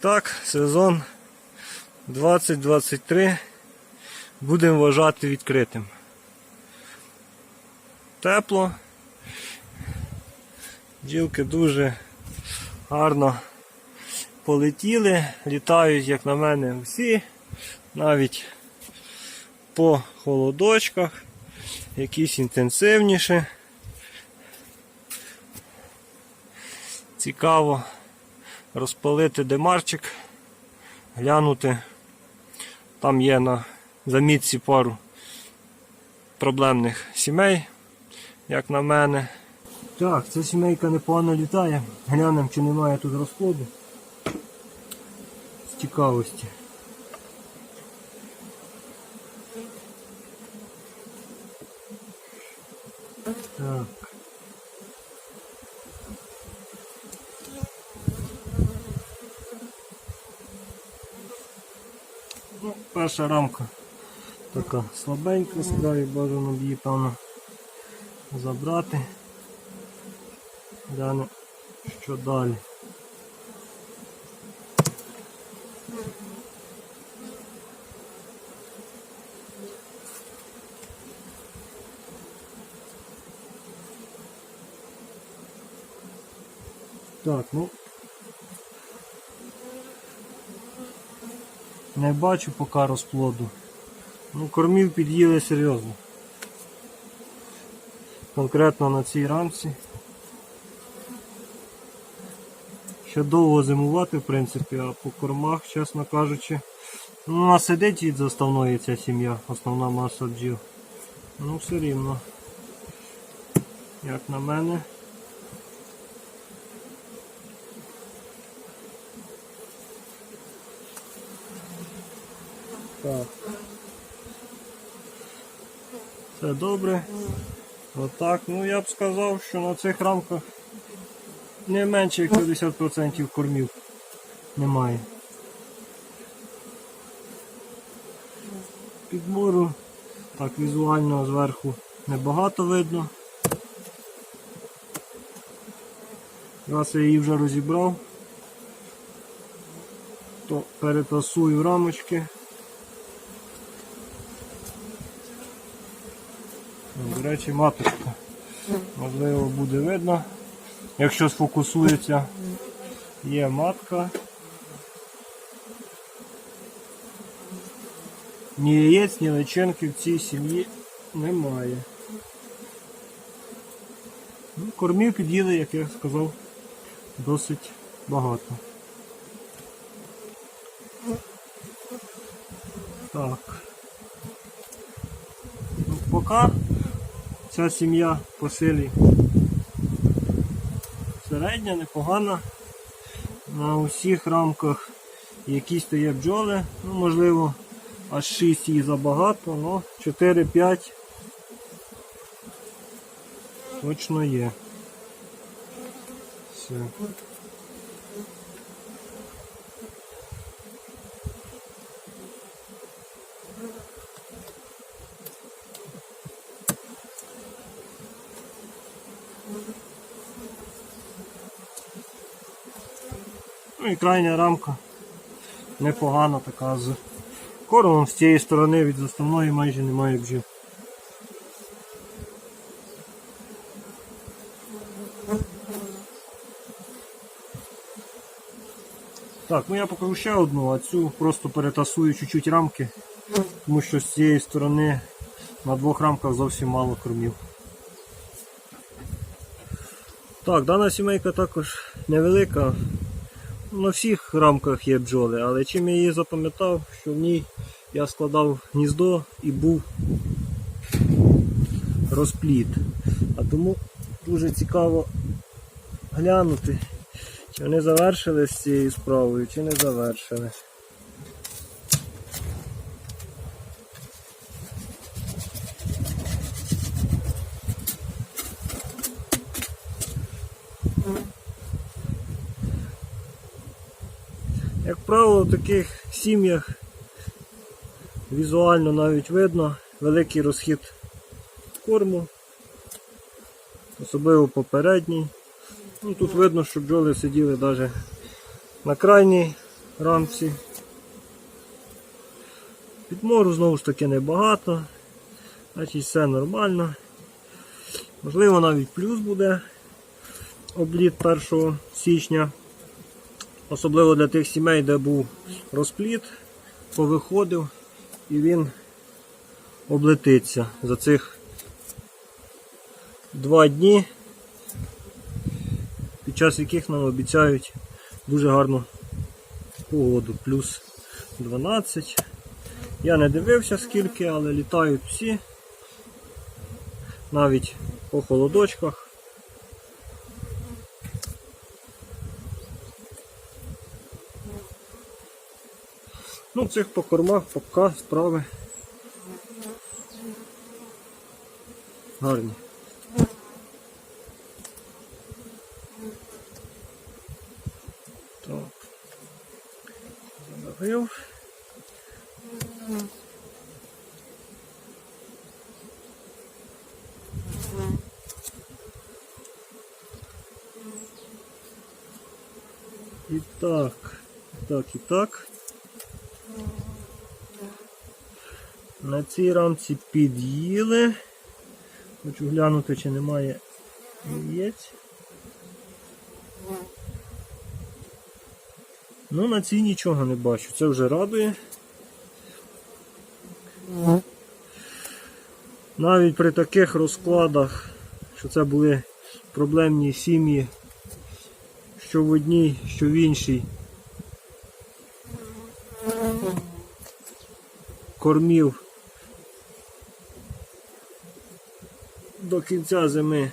так, сезон 2023 будемо вважати відкритим. Тепло. Бджілки дуже гарно полетіли, літають, як на мене, всі, навіть по холодочках, якісь інтенсивніші. Цікаво розпалити демарчик, глянути. Там є на замітці пару проблемних сімей, як на мене. Так, ця сімейка непогано літає. Глянемо, чи немає тут розплоду. З цікавості. Так. Ну, перша рамка така слабенька, сюди бажано б її певно забрати. Далі, що далі? Так, ну не бачу поки розплоду. Ну, кормів під'їли серйозно. Конкретно на цій рамці. Ще довго зимувати, в принципі, а по кормах, чесно кажучи. Ну, вона сидить від заставної ця сім'я, основна маса бджіл. Ну, все рівно. Як на мене. Так. Все добре. Отак. Ну я б сказав, що на цих рамках не менше як 50% кормів немає. Підбору так візуально зверху небагато видно. Раз я її вже розібрав, то перетасую рамочки. Речі, маточка. Можливо, буде видно. Якщо сфокусується, є матка. Ні яєць, ні личинки в цій сім'ї немає. Ну, Кормів під'їли, як я сказав, досить багато. Так. Ну, поки ця сім'я по силі середня, непогана. На усіх рамках якісь то є бджоли, ну можливо аж 6 її забагато, але 4-5 точно є. Все. Ну і крайня рамка непогана така з кормом з цієї сторони від заставної майже немає бджіл. Так, ну я покажу ще одну, а цю просто перетасую чуть-чуть рамки, тому що з цієї сторони на двох рамках зовсім мало кормів. Так, дана сімейка також невелика. На всіх рамках є бджоли, але чим я її запам'ятав, що в ній я складав гніздо і був розпліт. А тому дуже цікаво глянути, чи вони завершили з цією справою, чи не завершили. Правило, в таких сім'ях візуально навіть видно великий розхід корму, особливо попередній. Ну, тут видно, що бджоли сиділи навіть на крайній рамці. Підмору знову ж таки небагато. Значить все нормально. Можливо навіть плюс буде обліт 1 січня. Особливо для тих сімей, де був розпліт, повиходив і він облетиться за цих два дні, під час яких нам обіцяють дуже гарну погоду, плюс 12. Я не дивився скільки, але літають всі, навіть по холодочках. Ну, цих по кормах поки справи гарні. Так. Забив. І так, так, і так. На цій рамці під'їли. Хочу глянути, чи немає яєць. Ну, на цій нічого не бачу. Це вже радує. Навіть при таких розкладах, що це були проблемні сім'ї, що в одній, що в іншій. Кормів до кінця зими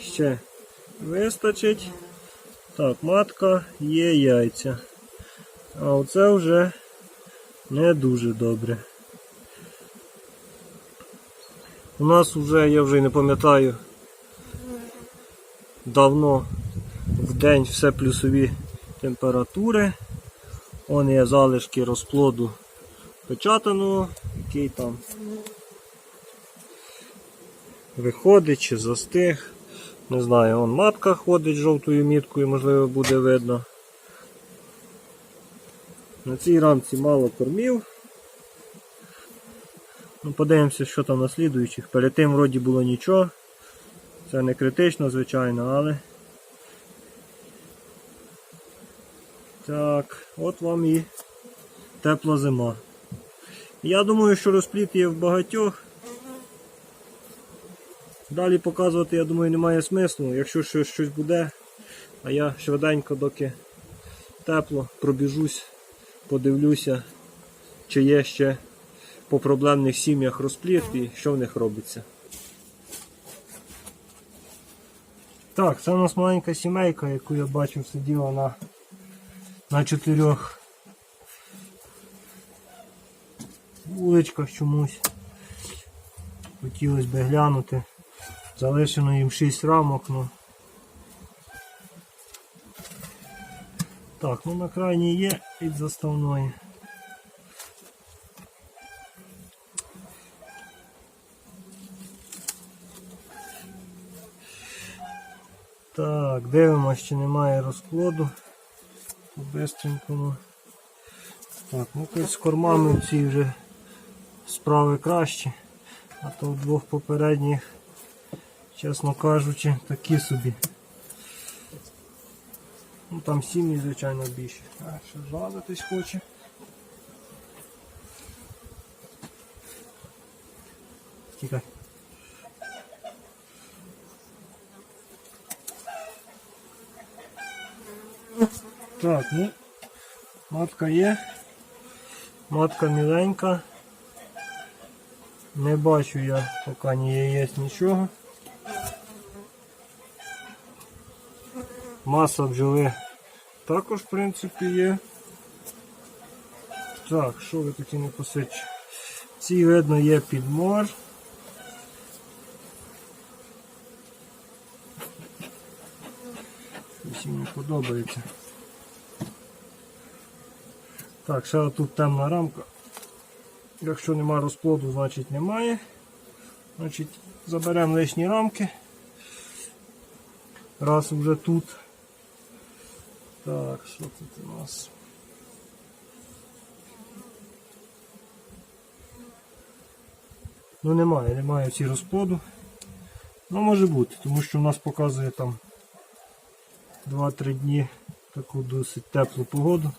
ще вистачить. Так, матка є яйця. А оце вже не дуже добре. У нас вже, я вже не пам'ятаю, давно в день все плюсові температури. Вон є залишки розплоду печатаного, який там виходить чи застиг. Не знаю, вон матка ходить жовтою міткою, можливо, буде видно. На цій рамці мало кормів. Ну, Подивимося, що там на слідуючих. Перед тим вроді було нічого. Це не критично, звичайно, але. Так, от вам і тепла зима. Я думаю, що розпліт є в багатьох. Далі показувати, я думаю, немає смислу. Якщо щось, буде, а я швиденько, доки тепло, пробіжусь, подивлюся, чи є ще по проблемних сім'ях розпліт і що в них робиться. Так, це у нас маленька сімейка, яку я бачив, сиділа на, на чотирьох вуличках чомусь. Хотілося б глянути. Залишено їм 6 рамок, ну. Так, ну на крайній є від заставної. Так, дивимося, чи немає розплоду. По-бистренькому. Так, ну з кормами ці вже справи кращі, а то в двох попередніх, чесно кажучи, такі собі. Ну там сім'ї, звичайно, більше. А, ще злазитись хоче. Тікай. Так, ну, матка є. Матка міленька. Не бачу я поки ні яєць нічого. Маса бджоли також, в принципі, є. Так, що ви такі не посичі? Ці видно є підмор. Їм не подобається. Так, ще тут темна рамка. Якщо нема розплоду, значить немає. Значить, заберемо лишні рамки. Раз вже тут. Так, що тут у нас? Ну немає, немає всі розплоду. Ну може бути, тому що у нас показує там 2-3 дні таку досить теплу погоду.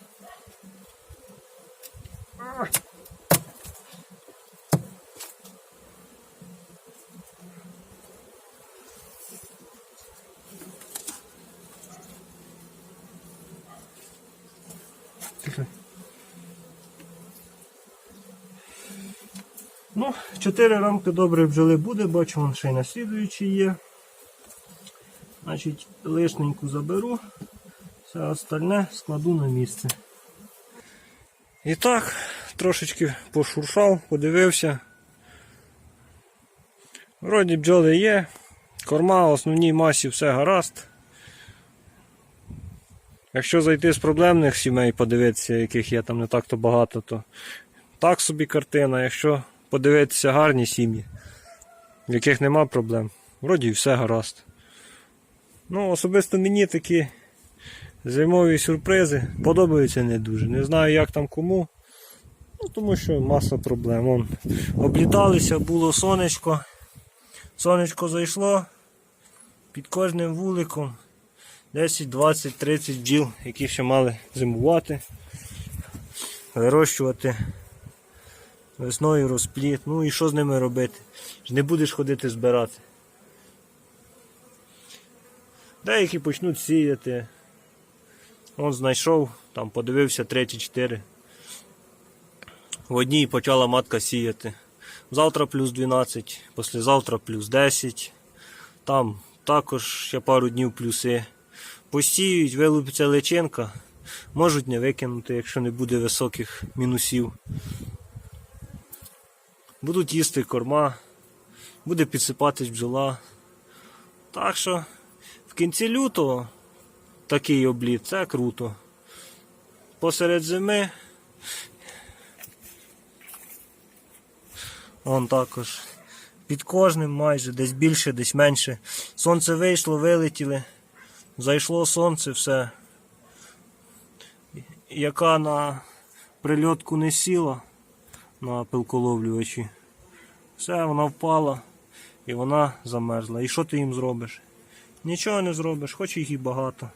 Ну, 4 рамки добре бджоли буде, бачу, вон ще й наслідуючий є. Значить, лишненьку заберу, все остальне складу на місце. І так, трошечки пошуршав, подивився. Вроді бджоли є, корма, в основній масі все гаразд. Якщо зайти з проблемних сімей, подивитися, яких є там не так-то багато, то так собі картина. Якщо подивитися гарні сім'ї, в яких нема проблем, вроді і все гаразд. Ну, особисто мені такі зимові сюрпризи подобаються не дуже. Не знаю, як там кому. Ну, тому що маса проблем. Вон, обліталися, було сонечко. Сонечко зайшло під кожним вуликом 10, 20, 30 бджіл, які ще мали зимувати, вирощувати весною розпліт. Ну і що з ними робити? Не будеш ходити збирати. Деякі почнуть сіяти. Он знайшов, там подивився 3-4. В одній почала матка сіяти. Завтра плюс 12, післязавтра плюс 10. Там також ще пару днів плюси. Посіють, вилупиться личинка. Можуть не викинути, якщо не буде високих мінусів. Будуть їсти корма, буде підсипатись бджола. Так що в кінці лютого такий обліт, це круто. Посеред зими. Он також. Під кожним майже, десь більше, десь менше. Сонце вийшло, вилетіли. Зайшло сонце, все. Яка на прильотку не сіла на пилколовлювачі. Все, вона впала і вона замерзла. І що ти їм зробиш? Нічого не зробиш, хоч їх і багато.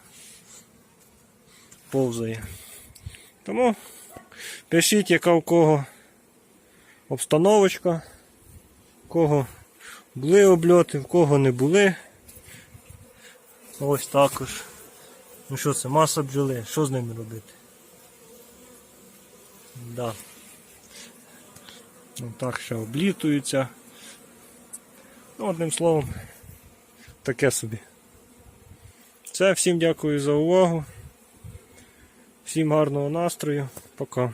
Повзає. Тому пишіть, яка в кого обстановочка, в кого були обльоти, в кого не були. Ось також. Ну що це, маса бджоли, що з ними робити? Да. Ну, так ще облітуються. Ну, одним словом, таке собі. Це, всім дякую за увагу. Всім гарного настрою. Пока.